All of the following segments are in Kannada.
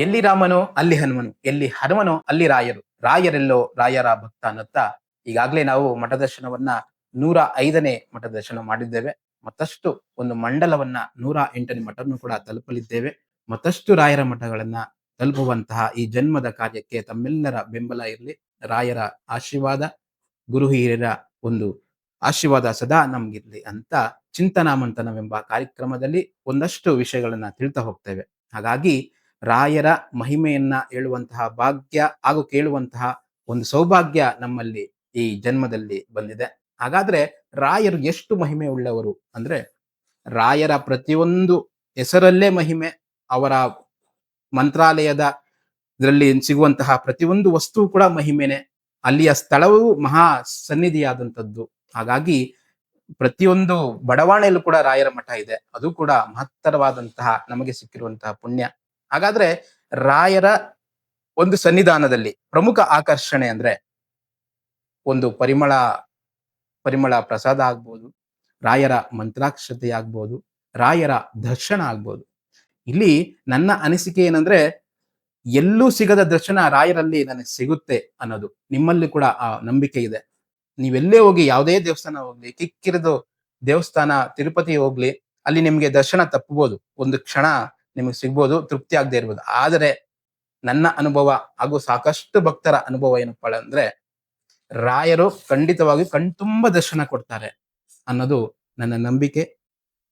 ಎಲ್ಲಿ ರಾಮನೋ, ಅಲ್ಲಿ ಹನುಮನು, ಎಲ್ಲಿ ಹನುಮನೋ, ಅಲ್ಲಿ ರಾಯರು. ರಾಯರೆಲ್ಲೋ, ರಾಯರ ಭಕ್ತ ಅನ್ನತ್ತ ಈಗಾಗಲೇ ನಾವು ಮಠ ದರ್ಶನವನ್ನ ನೂರ ಐದನೇ ಮಠ ದರ್ಶನ ಮಾಡಿದ್ದೇವೆ. ಮತ್ತಷ್ಟು ಒಂದು ಮಂಡಲವನ್ನ ನೂರ ಎಂಟನೇ ಮಠವನ್ನು ಕೂಡ ತಲುಪಲಿದ್ದೇವೆ. ಮತ್ತಷ್ಟು ರಾಯರ ಮಠಗಳನ್ನ ತಲುಪುವಂತಹ ಈ ಜನ್ಮದ ಕಾರ್ಯಕ್ಕೆ ತಮ್ಮೆಲ್ಲರ ಬೆಂಬಲ ಇರಲಿ. ರಾಯರ ಆಶೀರ್ವಾದ, ಗುರು ಹಿರಿಯರ ಒಂದು ಆಶೀರ್ವಾದ ಸದಾ ನಮ್ಗಿರ್ಲಿ ಅಂತ ಚಿಂತನಾ ಮಂಥನವೆಂಬ ಕಾರ್ಯಕ್ರಮದಲ್ಲಿ ಒಂದಷ್ಟು ವಿಷಯಗಳನ್ನ ತಿಳ್ತಾ ಹೋಗ್ತೇವೆ. ಹಾಗಾಗಿ ರಾಯರ ಮಹಿಮೆಯನ್ನ ಹೇಳುವಂತಹ ಭಾಗ್ಯ ಹಾಗೂ ಕೇಳುವಂತಹ ಒಂದು ಸೌಭಾಗ್ಯ ನಮ್ಮಲ್ಲಿ ಈ ಜನ್ಮದಲ್ಲಿ ಬಂದಿದೆ. ಹಾಗಾದ್ರೆ ರಾಯರು ಎಷ್ಟು ಮಹಿಮೆ ಉಳ್ಳವರು ಅಂದ್ರೆ ರಾಯರ ಪ್ರತಿಯೊಂದು ಹೆಸರಲ್ಲೇ ಮಹಿಮೆ, ಅವರ ಮಂತ್ರಾಲಯದ ಇದರಲ್ಲಿ ಸಿಗುವಂತಹ ಪ್ರತಿಯೊಂದು ವಸ್ತು ಕೂಡ ಮಹಿಮೆನೆ. ಅಲ್ಲಿಯ ಸ್ಥಳವೂ ಮಹಾ ಸನ್ನಿಧಿಯಾದಂಥದ್ದು. ಹಾಗಾಗಿ ಪ್ರತಿಯೊಂದು ಬಡವಾಣೆಯಲ್ಲೂ ಕೂಡ ರಾಯರ ಮಠ ಇದೆ. ಅದು ಕೂಡ ಮಹತ್ತರವಾದಂತಹ ನಮಗೆ ಸಿಕ್ಕಿರುವಂತಹ ಪುಣ್ಯ. ಹಾಗಾದ್ರೆ ರಾಯರ ಒಂದು ಸನ್ನಿಧಾನದಲ್ಲಿ ಪ್ರಮುಖ ಆಕರ್ಷಣೆ ಅಂದ್ರೆ ಒಂದು ಪರಿಮಳ ಪರಿಮಳ ಪ್ರಸಾದ ಆಗ್ಬೋದು, ರಾಯರ ಮಂತ್ರಾಕ್ಷತೆ ಆಗ್ಬೋದು, ರಾಯರ ದರ್ಶನ ಆಗ್ಬೋದು. ಇಲ್ಲಿ ನನ್ನ ಅನಿಸಿಕೆ ಏನಂದ್ರೆ ಎಲ್ಲೂ ಸಿಗದ ದರ್ಶನ ರಾಯರಲ್ಲಿ ನನಗೆ ಸಿಗುತ್ತೆ ಅನ್ನೋದು. ನಿಮ್ಮಲ್ಲಿ ಕೂಡ ಆ ನಂಬಿಕೆ ಇದೆ. ನೀವೆಲ್ಲೇ ಹೋಗಿ ಯಾವುದೇ ದೇವಸ್ಥಾನ ಹೋಗ್ಲಿ, ಕಿಕ್ಕಿರಿದು ದೇವಸ್ಥಾನ, ತಿರುಪತಿ ಹೋಗ್ಲಿ, ಅಲ್ಲಿ ನಿಮ್ಗೆ ದರ್ಶನ ತಪ್ಪಬಹುದು ಒಂದು ಕ್ಷಣ ನಿಮಗೆ ಸಿಗ್ಬೋದು, ತೃಪ್ತಿ ಆಗದೆ ಇರ್ಬೋದು. ಆದರೆ ನನ್ನ ಅನುಭವ ಹಾಗೂ ಸಾಕಷ್ಟು ಭಕ್ತರ ಅನುಭವ ಏನಪ್ಪಾ ಅಂದ್ರೆ, ರಾಯರು ಖಂಡಿತವಾಗಿ ಕಣ್ತುಂಬ ದರ್ಶನ ಕೊಡ್ತಾರೆ ಅನ್ನೋದು ನನ್ನ ನಂಬಿಕೆ.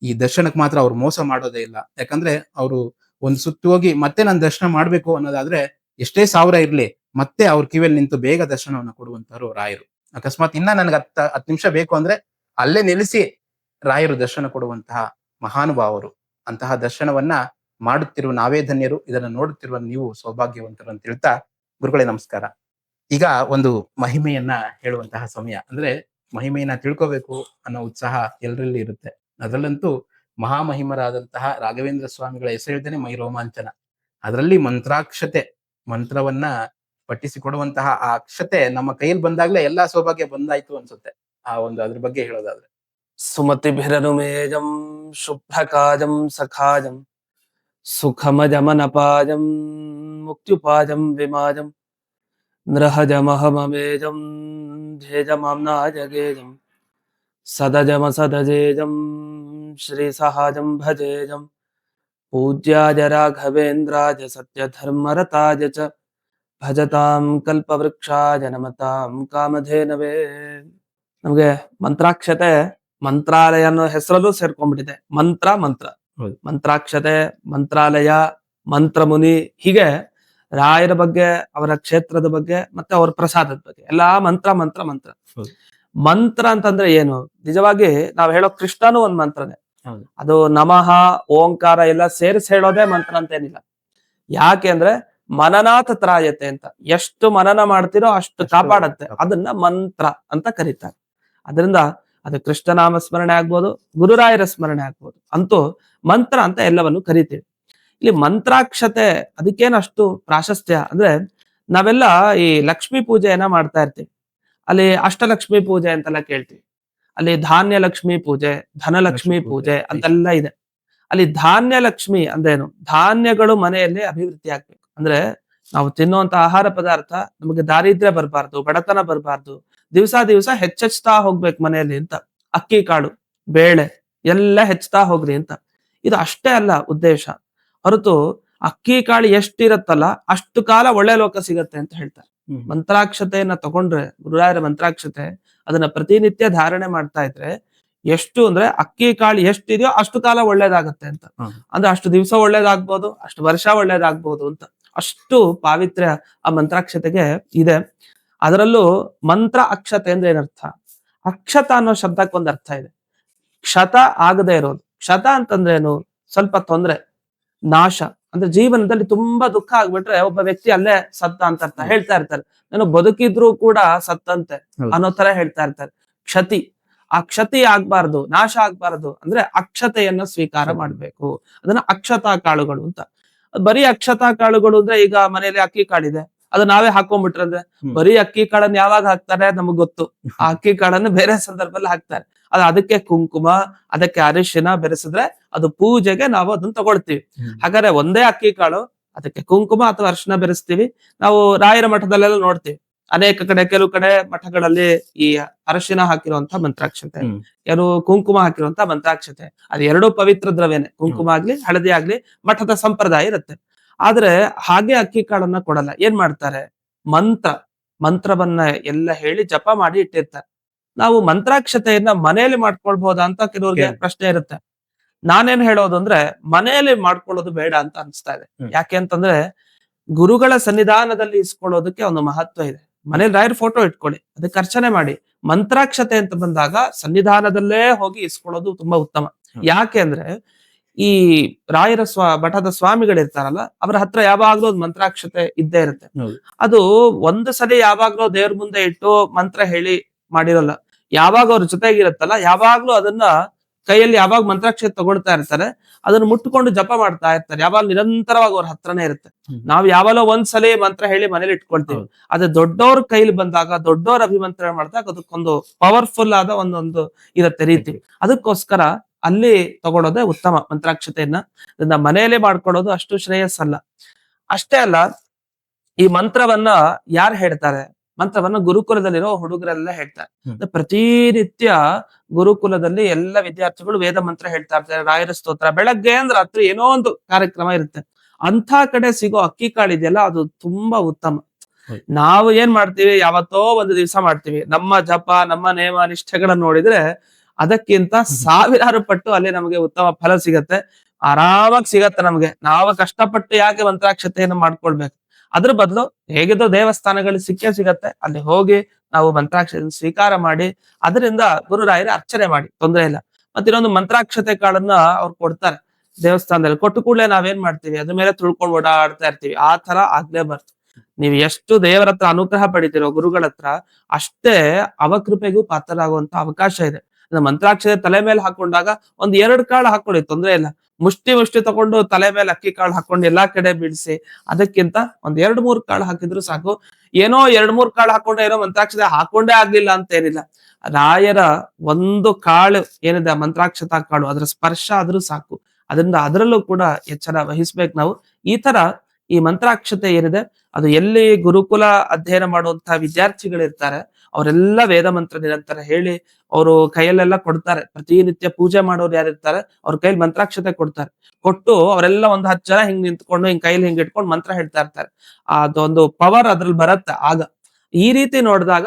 ಈ ದರ್ಶನಕ್ಕೆ ಮಾತ್ರ ಅವ್ರು ಮೋಸ ಮಾಡೋದೇ ಇಲ್ಲ. ಯಾಕಂದ್ರೆ ಅವರು ಒಂದು ಸುತ್ತು ಹೋಗಿ ಮತ್ತೆ ನಾನು ದರ್ಶನ ಮಾಡ್ಬೇಕು ಅನ್ನೋದಾದ್ರೆ ಎಷ್ಟೇ ಸಾವಿರ ಇರ್ಲಿ, ಮತ್ತೆ ಅವ್ರ ಕಿವಿಯಲ್ಲಿ ನಿಂತು ಬೇಗ ದರ್ಶನವನ್ನು ಕೊಡುವಂತವ್ರು ರಾಯರು. ಅಕಸ್ಮಾತ್ ಇನ್ನ ನನ್ಗೆ ಹತ್ತ, ಹತ್ತು ನಿಮಿಷ ಬೇಕು ಅಂದ್ರೆ ಅಲ್ಲೇ ನಿಲ್ಲಿಸಿ ರಾಯರು ದರ್ಶನ ಕೊಡುವಂತಹ ಮಹಾನುಭಾವರು. ಅಂತಹ ದರ್ಶನವನ್ನ ಮಾಡುತ್ತಿರುವ ನಾವೇ ಧನ್ಯರು, ಇದನ್ನು ನೋಡುತ್ತಿರುವ ನೀವು ಸೌಭಾಗ್ಯವಂತರು ಅಂತ ಹೇಳ್ತಾ, ಗುರುಗಳೇ ನಮಸ್ಕಾರ. ಈಗ ಒಂದು ಮಹಿಮೆಯನ್ನ ಹೇಳುವಂತಹ ಸಮಯ. ಅಂದ್ರೆ ಮಹಿಮೆಯನ್ನ ತಿಳ್ಕೋಬೇಕು ಅನ್ನೋ ಉತ್ಸಾಹ ಎಲ್ಲರಲ್ಲಿ ಇರುತ್ತೆ. ಅದರಲ್ಲಂತೂ ಮಹಾಮಹಿಮರಾದಂತಹ ರಾಘವೇಂದ್ರ ಸ್ವಾಮಿಗಳ ಹೆಸರಿದ್ದೇನೆ ಮೈ ರೋಮಾಂಚನ. ಅದರಲ್ಲಿ ಮಂತ್ರಾಕ್ಷತೆ, ಮಂತ್ರವನ್ನ ಪಠಿಸಿಕೊಡುವಂತಹ ಆ ಅಕ್ಷತೆ ನಮ್ಮ ಕೈಯಲ್ಲಿ ಬಂದಾಗ್ಲೇ ಎಲ್ಲಾ ಸೌಭಾಗ್ಯ ಬಂದಾಯ್ತು ಅನ್ಸುತ್ತೆ. ಆ ಒಂದು ಅದ್ರ ಬಗ್ಗೆ ಹೇಳೋದಾದ್ರೆ. ಸುಮತಿಭಿರನುಮೇಜಂ, ಶುಭ್ರಕಾಜಂ, ಸಖಾಜಂ. ಸುಖಮಜಮನಪಾಜಂ മുക്തിപാജം ವಿಮಾಜಂ നൃഹജമഹമേജം ധേജമാംനാജഗേജം സദജമസദജേജം ശ്രീസഹാജം ഭജേജം ಭಜೇಜಂ രാഘവേന്ദ്രാജ സത്യധർമ്മരതാജ ച ಚ ಭಜತಾಂ നമതാം കാമധേനവേ ನಮಗೆ ಮಂತ್ರಾಕ್ಷತೆ, ಮಂತ್ರಾಲಯ ಅನ್ನೋ ಹೆಸರಲ್ಲೂ ಸೇರ್ಕೊಂಡ್ಬಿಟ್ಟಿದೆ ಮಂತ್ರ ಮಂತ್ರ. ಮಂತ್ರಾಕ್ಷತೆ ಮಂತ್ರಾಲಯ ಮಂತ್ರಮುನಿ ಹೀಗೆ ರಾಯರ ಬಗ್ಗೆ ಅವರ ಕ್ಷೇತ್ರದ ಬಗ್ಗೆ ಮತ್ತೆ ಅವರ ಪ್ರಸಾದದ ಬಗ್ಗೆ. ಎಲ್ಲಾ ಮಂತ್ರ ಮಂತ್ರ ಮಂತ್ರ. ಮಂತ್ರ ಅಂತಂದ್ರೆ ಏನು? ನಿಜವಾಗಿ ನಾವ್ ಹೇಳೋ ಕೃಷ್ಣನು ಒಂದ್ ಮಂತ್ರನೇ. ಅದು ನಮಃ ಓಂಕಾರ ಎಲ್ಲ ಸೇರಿಸಿ ಹೇಳೋದೇ ಮಂತ್ರ ಅಂತೇನಿಲ್ಲ. ಯಾಕೆ ಅಂದ್ರೆ ಮನನಾಥ ತ್ರಾಯತೆ ಅಂತ. ಎಷ್ಟು ಮನನ ಮಾಡ್ತಿರೋ ಅಷ್ಟು ಕಾಪಾಡುತ್ತೆ. ಅದನ್ನ ಮಂತ್ರ ಅಂತ ಕರೀತಾರೆ. ಅದರಿಂದ ಅದು ಕೃಷ್ಣನಾಮ ಸ್ಮರಣೆ ಆಗ್ಬೋದು ಗುರುರಾಯರ ಸ್ಮರಣೆ ಆಗ್ಬೋದು. ಅಂತೂ ಮಂತ್ರ ಅಂತ ಎಲ್ಲವನ್ನು ಕರಿತೀವಿ. ಇಲ್ಲಿ ಮಂತ್ರಾಕ್ಷತೆ ಅದಕ್ಕೇನು ಅಷ್ಟು ಪ್ರಾಶಸ್ತ್ಯ ಅಂದ್ರೆ ನಾವೆಲ್ಲ ಈ ಲಕ್ಷ್ಮೀ ಪೂಜೆಯನ್ನ ಮಾಡ್ತಾ ಇರ್ತೀವಿ. ಅಲ್ಲಿ ಅಷ್ಟಲಕ್ಷ್ಮಿ ಪೂಜೆ ಅಂತೆಲ್ಲ ಕೇಳ್ತೀವಿ. ಅಲ್ಲಿ ಧಾನ್ಯ ಲಕ್ಷ್ಮಿ ಪೂಜೆ ಧನಲಕ್ಷ್ಮಿ ಲಕ್ಷ್ಮೀ ಪೂಜೆ. ಪೂಜೆ, ಅಂತೆಲ್ಲ ಇದೆ. ಅಲ್ಲಿ ಧಾನ್ಯ ಲಕ್ಷ್ಮಿ ಅಂದ್ರೇನು ಧಾನ್ಯಗಳು ಮನೆಯಲ್ಲಿ ಅಭಿವೃದ್ಧಿ ಆಗ್ಬೇಕು. ಅಂದ್ರೆ ನಾವು ತಿನ್ನುವಂತ ಆಹಾರ ಪದಾರ್ಥ ನಮಗೆ ದಾರಿದ್ರ್ಯ ಬರಬಾರ್ದು ಬಡತನ ಬರಬಾರ್ದು ದಿವಸ ದಿವಸ ಹೆಚ್ಚೆಚ್ತಾ ಹೋಗ್ಬೇಕು ಮನೆಯಲ್ಲಿ ಅಂತ. ಅಕ್ಕಿ ಕಾಳು ಬೇಳೆ ಎಲ್ಲ ಹೆಚ್ಚುತ್ತಾ ಹೋಗ್ರಿ ಅಂತ. ಇದು ಅಷ್ಟೇ ಅಲ್ಲ ಉದ್ದೇಶ. ಹೊರತು ಅಕ್ಕಿ ಕಾಳು ಎಷ್ಟಿರತ್ತಲ್ಲ ಅಷ್ಟು ಕಾಲ ಒಳ್ಳೆ ಲೋಕ ಸಿಗತ್ತೆ ಅಂತ ಹೇಳ್ತಾರೆ. ಮಂತ್ರಾಕ್ಷತೆಯನ್ನ ತಗೊಂಡ್ರೆ ಗುರುರಾಯರ ಮಂತ್ರಾಕ್ಷತೆ ಅದನ್ನ ಪ್ರತಿನಿತ್ಯ ಧಾರಣೆ ಮಾಡ್ತಾ ಇದ್ರೆ ಎಷ್ಟು ಅಂದ್ರೆ ಅಕ್ಕಿ ಕಾಳು ಎಷ್ಟಿದೆಯೋ ಅಷ್ಟು ಕಾಲ ಒಳ್ಳೇದಾಗತ್ತೆ ಅಂತ. ಅಂದ್ರೆ ಅಷ್ಟು ದಿವಸ ಒಳ್ಳೇದಾಗ್ಬೋದು ಅಷ್ಟು ವರ್ಷ ಒಳ್ಳೇದಾಗ್ಬೋದು ಅಂತ. ಅಷ್ಟು ಪಾವಿತ್ರ್ಯ ಆ ಮಂತ್ರಾಕ್ಷತೆಗೆ ಇದೆ. ಅದರಲ್ಲೂ ಮಂತ್ರ ಅಕ್ಷತೆ ಅಂದ್ರೆ ಏನರ್ಥ? ಅಕ್ಷತ ಅನ್ನೋ ಶಬ್ದಕ್ಕೆ ಒಂದು ಅರ್ಥ ಇದೆ. ಕ್ಷತ ಆಗದೆ ಇರೋದು. ಕ್ಷತ ಅಂತಂದ್ರೆ ಏನು? ಸ್ವಲ್ಪ ತೊಂದರೆ ನಾಶ. ಅಂದ್ರೆ ಜೀವನದಲ್ಲಿ ತುಂಬಾ ದುಃಖ ಆಗ್ಬಿಟ್ರೆ ಒಬ್ಬ ವ್ಯಕ್ತಿ ಅಲ್ಲೇ ಸತ್ತ ಅಂತ ಅರ್ಥ. ಹೇಳ್ತಾ ಇರ್ತಾರೆ. ನಾನು ಬದುಕಿದ್ರು ಕೂಡ ಸತ್ತಂತೆ ಅನ್ನೋ ತರ ಹೇಳ್ತಾ ಇರ್ತಾರೆ. ಕ್ಷತಿ. ಆ ಕ್ಷತಿ ಆಗ್ಬಾರ್ದು ನಾಶ ಆಗ್ಬಾರ್ದು ಅಂದ್ರೆ ಅಕ್ಷತೆಯನ್ನ ಸ್ವೀಕಾರ. ಮಾಡ್ಬೇಕು. ಅದನ್ನ ಅಕ್ಷತಾ ಕಾಳುಗಳು ಅಂತ. ಬರೀ ಅಕ್ಷತಾ ಕಾಳುಗಳು ಅಂದ್ರೆ ಈಗ ಮನೆಯಲ್ಲಿ ಅಕ್ಕಿ ಕಾಳಿದೆ. ಅದು ನಾವೇ ಹಾಕೊಂಡ್ಬಿಟ್ರಂದ್ರೆ. ಬರೀ ಅಕ್ಕಿ ಕಾಳನ್ನ ಯಾವಾಗ ಹಾಕ್ತಾರೆ ನಮಗ್ ಗೊತ್ತು. ಆ ಅಕ್ಕಿ ಕಾಳನ್ನ ಬೇರೆ ಸಂದರ್ಭದಲ್ಲಿ ಹಾಕ್ತಾರೆ. ಅದ ಅದಕ್ಕೆ ಕುಂಕುಮ ಅದಕ್ಕೆ ಅರಿಶಿನ ಬೆರೆಸಿದ್ರೆ ಅದು ಪೂಜೆಗೆ ನಾವು ಅದನ್ನ ತಗೊಳ್ತೀವಿ. ಹಾಗಾದ್ರೆ ಒಂದೇ ಅಕ್ಕಿ ಕಾಳು ಅದಕ್ಕೆ ಕುಂಕುಮ ಅಥವಾ ಅರಿಶಿನ ಬೆರೆಸ್ತೀವಿ. ನಾವು ರಾಯರ ಮಠದಲ್ಲೆಲ್ಲ ನೋಡ್ತೀವಿ. ಅನೇಕ ಕಡೆ ಕೆಲವು ಕಡೆ ಮಠಗಳಲ್ಲಿ ಈ ಅರಶಿನ ಹಾಕಿರುವಂತ ಮಂತ್ರಾಕ್ಷತೆ. ಏನು ಕೆಲವು ಕುಂಕುಮ ಹಾಕಿರುವಂತ ಮಂತ್ರಾಕ್ಷತೆ. ಅದು ಎರಡೂ ಪವಿತ್ರ ದ್ರವ್ಯನೇ. ಕುಂಕುಮ ಆಗ್ಲಿ ಹಳದಿ ಆಗ್ಲಿ ಮಠದ ಸಂಪ್ರದಾಯ ಇರುತ್ತೆ. ಆದ್ರೆ ಹಾಗೆ ಅಕ್ಕಿ ಕಾಳನ್ನ ಕೊಡಲ್ಲ. ಏನ್ ಮಾಡ್ತಾರೆ? ಮಂತ್ರ. ಮಂತ್ರವನ್ನ ಎಲ್ಲ ಹೇಳಿ ಜಪ ಮಾಡಿ ಇಟ್ಟಿರ್ತಾರೆ. ನಾವು ಮಂತ್ರಾಕ್ಷತೆಯನ್ನ ಮನೆಯಲ್ಲಿ ಮಾಡ್ಕೊಳ್ಬಹುದಾ ಅಂತ ಕೆಲವ್ರಿಗೆ ಪ್ರಶ್ನೆ ಇರುತ್ತೆ. ನಾನೇನ್ ಹೇಳೋದು ಅಂದ್ರೆ ಮನೆಯಲ್ಲಿ ಮಾಡ್ಕೊಳ್ಳೋದು ಬೇಡ ಅಂತ ಅನ್ಸ್ತಾ ಇದೆ. ಯಾಕೆ ಅಂತಂದ್ರೆ ಗುರುಗಳ ಸನ್ನಿಧಾನದಲ್ಲಿ ಇಸ್ಕೊಳ್ಳೋದಕ್ಕೆ ಒಂದು ಮಹತ್ವ ಇದೆ. ಮನೇಲಿ ರಾಯರ್ ಫೋಟೋ ಇಟ್ಕೊಳ್ಳಿ. ಅದಕ್ಕೆ ಅರ್ಚನೆ ಮಾಡಿ. ಮಂತ್ರಾಕ್ಷತೆ ಅಂತ ಬಂದಾಗ ಸನ್ನಿಧಾನದಲ್ಲೇ ಹೋಗಿ ಇಸ್ಕೊಳ್ಳೋದು ತುಂಬಾ ಉತ್ತಮ. ಯಾಕೆ ಅಂದ್ರೆ ಈ ರಾಯರ ಸ್ವ ಮಠದ ಸ್ವಾಮಿಗಳಿರ್ತಾರಲ್ಲ ಅವರ ಹತ್ರ ಯಾವಾಗ್ಲೂ ಒಂದು ಮಂತ್ರಾಕ್ಷತೆ ಇದ್ದೇ ಇರುತ್ತೆ. ಅದು ಒಂದು ಸಲ ಯಾವಾಗ್ಲೂ ದೇವ್ರ ಮುಂದೆ ಇಟ್ಟು ಮಂತ್ರ ಹೇಳಿ ಮಾಡಿರಲ್ಲ. ಯಾವಾಗ ಅವ್ರ ಜೊತೆಗಿರುತ್ತಲ್ಲ ಯಾವಾಗ್ಲೂ ಅದನ್ನ ಕೈಯಲ್ಲಿ ಯಾವಾಗ ಮಂತ್ರಾಕ್ಷತೆ ತಗೊಳ್ತಾ ಇರ್ತಾರೆ ಅದನ್ನ ಮುಟ್ಕೊಂಡು ಜಪ ಮಾಡ್ತಾ ಇರ್ತಾರೆ. ಯಾವಾಗ ನಿರಂತರವಾಗಿ ಅವ್ರ ಹತ್ರನೇ ಇರುತ್ತೆ. ನಾವ್ ಯಾವಾಗಲೋ ಒಂದ್ಸಲ ಮಂತ್ರ ಹೇಳಿ ಮನೇಲಿ ಇಟ್ಕೊಳ್ತೀವಿ. ಅದೇ ದೊಡ್ಡವ್ರ ಕೈಲಿ ಬಂದಾಗ ದೊಡ್ಡವ್ರ ಅಭಿಮಂತ್ರಣ ಮಾಡಿದಾಗ ಅದಕ್ಕೊಂದು ಪವರ್ಫುಲ್ ಆದ ಒಂದೊಂದು ಇರುತ್ತೆ ರೀತಿ. ಅದಕ್ಕೋಸ್ಕರ ಅಲ್ಲಿ ತಗೊಳ್ಳೋದೇ ಉತ್ತಮ ಮಂತ್ರಾಕ್ಷತೆಯನ್ನ ಅದನ್ನ ಮನೆಯಲ್ಲೇ ಮಾಡ್ಕೊಳ್ಳೋದು ಅಷ್ಟು ಶ್ರೇಯಸ್ಸಲ್ಲ. ಅಷ್ಟೇ ಅಲ್ಲ ಈ ಮಂತ್ರವನ್ನ ಯಾರು ಹೇಳ್ತಾರೆ? ಮಂತ್ರವನ್ನ ಗುರುಕುಲದಲ್ಲಿರೋ ಹುಡುಗರೆಲ್ಲ ಹೇಳ್ತಾರೆ. ಪ್ರತಿನಿತ್ಯ ಗುರುಕುಲದಲ್ಲಿ ಎಲ್ಲ ವಿದ್ಯಾರ್ಥಿಗಳು ವೇದ ಮಂತ್ರ ಹೇಳ್ತಾ ಇರ್ತಾರೆ ರಾಯರ ಸ್ತೋತ್ರ ಬೆಳಗ್ಗೆ ಅಂದ್ರೆ ರಾತ್ರಿ ಏನೋ ಒಂದು ಕಾರ್ಯಕ್ರಮ ಇರುತ್ತೆ. ಅಂತ ಕಡೆ ಸಿಗೋ ಅಕ್ಕಿ ಕಾಳು ಇದೆಯಲ್ಲ ಅದು ತುಂಬಾ ಉತ್ತಮ. ನಾವು ಏನ್ ಮಾಡ್ತೀವಿ? ಯಾವತ್ತೋ ಒಂದು ದಿವಸ ಮಾಡ್ತೀವಿ. ನಮ್ಮ ಜಪ ನಮ್ಮ ನೇಮ ನಿಷ್ಠೆಗಳನ್ನ ನೋಡಿದ್ರೆ ಅದಕ್ಕಿಂತ ಸಾವಿರಾರು ಪಟ್ಟು ಅಲ್ಲಿ ನಮಗೆ ಉತ್ತಮ ಫಲ ಸಿಗತ್ತೆ. ಆರಾಮಾಗಿ ಸಿಗತ್ತೆ ನಮಗೆ. ನಾವು ಕಷ್ಟಪಟ್ಟು ಯಾಕೆ ಮಂತ್ರಾಕ್ಷತೆಯನ್ನು ಮಾಡ್ಕೊಳ್ಬೇಕು? ಅದ್ರ ಬದಲು ಹೇಗಿದ್ರು ದೇವಸ್ಥಾನಗಳು ಸಿಕ್ಕೇ ಸಿಗತ್ತೆ. ಅಲ್ಲಿ ಹೋಗಿ ನಾವು ಮಂತ್ರಾಕ್ಷತೆ ಸ್ವೀಕಾರ ಮಾಡಿ ಅದರಿಂದ ಗುರುರಾಯರ ಅರ್ಚನೆ ಮಾಡಿ. ತೊಂದರೆ ಇಲ್ಲ. ಮತ್ತೆ ಇನ್ನೊಂದು ಮಂತ್ರಾಕ್ಷತೆ ಕಾಳನ್ನ ಅವ್ರು ಕೊಡ್ತಾರೆ. ದೇವಸ್ಥಾನದಲ್ಲಿ ಕೊಟ್ಟು ಕೂಡಲೇ ನಾವೇನ್ ಮಾಡ್ತೀವಿ? ಅದ್ರ ಮೇಲೆ ತುಳ್ಕೊಂಡು ಓಡಾಡ್ತಾ ಇರ್ತೀವಿ. ಆ ತರ ಆಗ್ಲೇಬಾರ್ದು ನೀವು ಎಷ್ಟು ದೇವರ ಹತ್ರ ಅನುಗ್ರಹ ಪಡಿತೀರೋ ಗುರುಗಳ ಹತ್ರ ಅಷ್ಟೇ ಅವಕೃಪೆಗೂ ಪಾತ್ರರಾಗುವಂತ ಅವಕಾಶ ಇದೆ. ಮಂತ್ರಾಕ್ಷತೆ ತಲೆ ಮೇಲೆ ಹಾಕೊಂಡಾಗ ಒಂದ್ ಎರಡು ಕಾಳು ಹಾಕೊಳ್ಳಿ, ತೊಂದ್ರೆ ಇಲ್ಲ. ಮುಷ್ಟಿ ಮುಷ್ಟಿ ತಗೊಂಡು ತಲೆ ಮೇಲೆ ಅಕ್ಕಿ ಕಾಳು ಹಾಕೊಂಡು ಎಲ್ಲಾ ಕಡೆ ಬಿಡಿಸಿ ಅದಕ್ಕಿಂತ ಒಂದ್ ಎರಡ್ ಮೂರ್ ಕಾಳು ಹಾಕಿದ್ರು ಸಾಕು. ಏನೋ ಎರಡ್ ಮೂರ್ ಕಾಳು ಹಾಕೊಂಡ್ರೆ ಏನೋ ಮಂತ್ರಾಕ್ಷತೆ ಹಾಕೊಂಡೇ ಆಗ್ಲಿಲ್ಲ ಅಂತ ಏನಿಲ್ಲ ರಾಯರ ಒಂದು ಕಾಳು ಏನಿದೆ ಮಂತ್ರಾಕ್ಷತಾ ಕಾಳು, ಅದರ ಸ್ಪರ್ಶ ಆದ್ರೂ ಸಾಕು. ಅದರಿಂದ ಅದರಲ್ಲೂ ಕೂಡ ಎಚ್ಚರ ವಹಿಸ್ಬೇಕು ನಾವು. ಈ ತರ ಈ ಮಂತ್ರಾಕ್ಷತೆ ಏನಿದೆ, ಅದು ಎಲ್ಲಿ ಗುರುಕುಲ ಅಧ್ಯಯನ ಮಾಡುವಂತಹ ವಿದ್ಯಾರ್ಥಿಗಳಿರ್ತಾರೆ ಅವರೆಲ್ಲ ವೇದ ಮಂತ್ರ ನಿರಂತರ ಹೇಳಿ ಅವರು ಕೈಯಲ್ಲೆಲ್ಲ ಕೊಡ್ತಾರೆ. ಪ್ರತಿನಿತ್ಯ ಪೂಜೆ ಮಾಡೋರು ಯಾರಿರ್ತಾರೆ, ಅವ್ರ ಕೈಲಿ ಮಂತ್ರಾಕ್ಷತೆ ಕೊಡ್ತಾರೆ. ಕೊಟ್ಟು ಅವರೆಲ್ಲ ಒಂದ್ ಹತ್ತು ಜನ ಹಿಂಗ್ ನಿಂತ್ಕೊಂಡು, ಹಿಂಗ್ ಕೈಲಿ ಹಿಂಗ್ ಇಟ್ಕೊಂಡು ಮಂತ್ರ ಹೇಳ್ತಾ ಇರ್ತಾರೆ. ಅದೊಂದು ಪವರ್ ಅದ್ರಲ್ಲಿ ಬರುತ್ತೆ ಆಗ. ಈ ರೀತಿ ನೋಡಿದಾಗ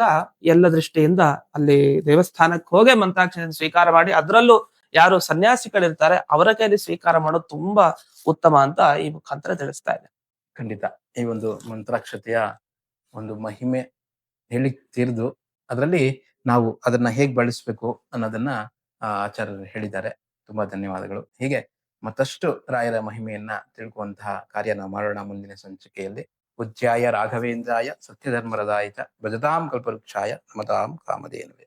ಎಲ್ಲ ದೃಷ್ಟಿಯಿಂದ ಅಲ್ಲಿ ದೇವಸ್ಥಾನಕ್ಕೆ ಹೋಗಿ ಮಂತ್ರಾಕ್ಷತೆ ಸ್ವೀಕಾರ ಮಾಡಿ ಅದರಲ್ಲೂ ಯಾರು ಸನ್ಯಾಸಿಗಳಿರ್ತಾರೆ, ಅವರ ಕೈಲಿ ಸ್ವೀಕಾರ ಮಾಡೋದು ತುಂಬಾ ಉತ್ತಮ ಅಂತ ಈ ಮುಖಾಂತರ ತಿಳಿಸ್ತಾ ಇದೆ ಖಂಡಿತ. ಈ ಒಂದು ಮಂತ್ರಾಕ್ಷತೆಯ ಒಂದು ಮಹಿಮೆ ಹೇಳಿ ತೀರ್ದು, ಅದರಲ್ಲಿ ನಾವು ಅದನ್ನ ಹೇಗೆ ಬಳಸ್ಬೇಕು ಅನ್ನೋದನ್ನ ಆಚಾರ್ಯರು ಹೇಳಿದ್ದಾರೆ. ತುಂಬಾ ಧನ್ಯವಾದಗಳು. ಹೀಗೆ ಮತ್ತಷ್ಟು ರಾಯರ ಮಹಿಮೆಯನ್ನ ತಿಳ್ಕುವಂತಹ ಕಾರ್ಯ ನಾವು ಮಾಡೋಣ ಮುಂದಿನ ಸಂಚಿಕೆಯಲ್ಲಿ. ಉಜ್ಜಾಯ ರಾಘವೇಂದ್ರಾಯ ಸತ್ಯಧರ್ಮರದಾಯಿತ ಭಜತಾಂ ಕಲ್ಪವೃಕ್ಷಾಯ ನಮತಾಂ ಕಾಮಧೇನುವೆ.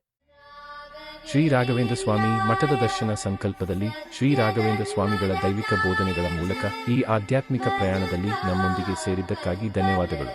ಶ್ರೀ ರಾಘವೇಂದ್ರ ಸ್ವಾಮಿ ಮಠದ ದರ್ಶನ ಸಂಕಲ್ಪದಲ್ಲಿ ಶ್ರೀ ರಾಘವೇಂದ್ರ ಸ್ವಾಮಿಗಳ ದೈವಿಕ ಬೋಧನೆಗಳ ಮೂಲಕ ಈ ಆಧ್ಯಾತ್ಮಿಕ ಪ್ರಯಾಣದಲ್ಲಿ ನಮ್ಮೊಂದಿಗೆ ಸೇರಿದ್ದಕ್ಕಾಗಿ ಧನ್ಯವಾದಗಳು.